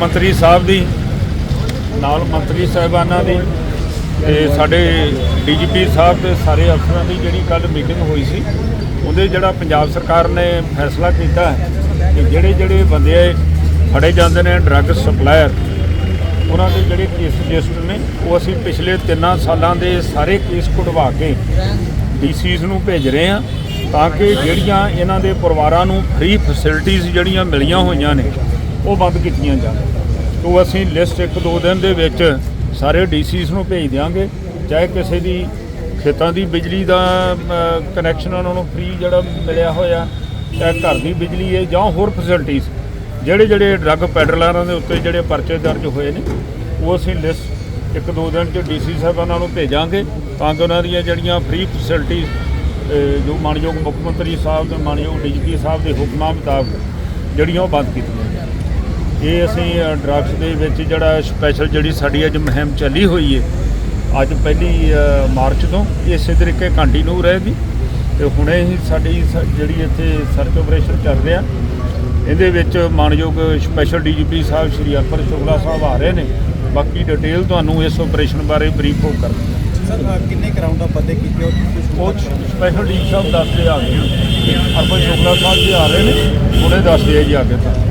ਮੰਤਰੀ ਸਾਹਿਬ ਦੀ, ਨਾਲ ਮੰਤਰੀ ਸਾਹਿਬਾਨਾਂ ਦੀ ਤੇ ਸਾਡੇ ਡੀਜੀਪੀ ਸਾਹਿਬ ਤੇ ਸਾਰੇ ਅਫਸਰਾਂ ਦੀ ਜਿਹੜੀ ਕੱਲ ਮੀਟਿੰਗ ਹੋਈ ਸੀ, ਉਹਦੇ ਜਿਹੜਾ ਪੰਜਾਬ ਸਰਕਾਰ ਨੇ ਫੈਸਲਾ ਕੀਤਾ ਹੈ ਕਿ ਜਿਹੜੇ ਜਿਹੜੇ ਬੰਦੇ ਫੜੇ ਜਾਂਦੇ ਨੇ ਡਰੱਗ ਸਪਲਾਇਰ ਉਹਨਾਂ ਦੇ ਜਿਹੜੇ ਕੇਸ ਰਜਿਸਟਰ ਨੇ, ਉਹ ਅਸੀਂ ਪਿਛਲੇ 3 ਸਾਲਾਂ ਦੇ ਸਾਰੇ ਕੇਸ ਕਢਵਾ ਕੇ ਡੀਸੀਸ ਨੂੰ ਭੇਜ ਰਹੇ ਹਾਂ ਤਾਂ ਕਿ ਜਿਹੜੀਆਂ ਇਹਨਾਂ ਦੇ ਪਰਿਵਾਰਾਂ ਨੂੰ ਫ੍ਰੀ ਫੈਸਿਲਿਟੀਆਂ ਜਿਹੜੀਆਂ ਮਿਲੀਆਂ ਹੋਈਆਂ ਨੇ ਉਹ ਬੰਦ ਕੀਤੀਆਂ ਜਾਣ। ਤੋਂ ਅਸੀਂ ਲਿਸਟ ਇੱਕ ਦੋ ਦਿਨ ਦੇ ਵਿੱਚ ਸਾਰੇ ਡੀਸੀਸ ਨੂੰ ਭੇਜ ਦਿਆਂਗੇ। ਚਾਹੇ ਕਿਸੇ ਦੀ ਖੇਤਾਂ ਦੀ ਬਿਜਲੀ ਦਾ ਕਨੈਕਸ਼ਨ ਉਹਨਾਂ ਨੂੰ ਫ੍ਰੀ ਜਿਹੜਾ ਮਿਲਿਆ ਹੋਇਆ, ਚਾਹੇ ਘਰ ਦੀ ਬਿਜਲੀ ਹੈ ਜਾਂ ਹੋਰ ਫੈਸਿਲਿਟੀਆਂ ਜਿਹੜੇ ਜਿਹੜੇ ਡਰੱਗ ਪੈਡਲਰਾਂ ਦੇ ਉੱਤੇ ਜਿਹੜੇ ਪਰਚੇ ਦਰਜ ਹੋਏ ਨੇ, ਉਹ ਅਸੀਂ ਲਿਸਟ ਇੱਕ ਦੋ ਦਿਨ ਚ ਡੀਸੀ ਸਾਹਿਬਾਨਾਂ ਨੂੰ ਭੇਜਾਂਗੇ ਤਾਂ ਕਿ ਉਹਨਾਂ ਦੀਆਂ ਜਿਹੜੀਆਂ ਫ੍ਰੀ ਫੈਸਿਲਿਟੀਆਂ ਜੋ ਮਾਨਯੋਗ ਮੁੱਖ ਮੰਤਰੀ ਸਾਹਿਬ ਤੇ ਮਾਨਯੋਗ ਡੀਜੀਪੀ ਸਾਹਿਬ ਦੇ ਹੁਕਮਾਂ ਮੁਤਾਬਕ ਜਿਹੜੀਆਂ ਉਹ ਬੰਦ ਕੀਤੀਆਂ ਇਹ ਅਸੀਂ ਡਰੱਗਸ ਦੇ ਵਿੱਚ ਜਿਹੜਾ ਸਪੈਸ਼ਲ ਜਿਹੜੀ ਸਾਡੀ ਅੱਜ ਮੁਹਿੰਮ ਚੱਲੀ ਹੋਈ ਹੈ ਅੱਜ ਪਹਿਲੀ ਮਾਰਚ ਤੋਂ ਇਸੇ ਤਰੀਕੇ ਕੰਟੀਨਿਊ ਰਹੇਗੀ ਤੇ ਹੁਣੇ ਹੀ ਸਾਡੀ ਜਿਹੜੀ ਇੱਥੇ ਸਰਚ ਆਪਰੇਸ਼ਨ ਚੱਲ ਰਿਹਾ। ਇਹਦੇ ਵਿੱਚ ਮਾਨਯੋਗ ਸਪੈਸ਼ਲ ਡੀਜੀਪੀ ਸਾਹਿਬ ਸ਼੍ਰੀ ਅਰਪਨ ਸ਼ੁਕਲਾ ਸਾਹਿਬ ਆ ਰਹੇ ਨੇ। ਬਾਕੀ ਡਿਟੇਲ ਤੁਹਾਨੂੰ ਇਸ ਆਪਰੇਸ਼ਨ ਬਾਰੇ ਬਰੀਫ ਹੋ ਕਰ ਸਰ ਕਿੰਨੇ ਅਪ ਬੰਦੇ ਕੀਤੇ ਉਹ ਸਪੈਸ਼ਲ ਡੀ ਸਾਹਿਬ ਦੱਸਦੇ ਆ ਗਏ ਅਰਪਨ ਸ਼ੁਕਲਾ ਸਾਹਿਬ ਜੀ ਆ ਰਹੇ ਨੇ। ਉਹਨੇ ਦੱਸਦੇ ਆ ਜੀ ਅੱਗੇ ਤਾਂ।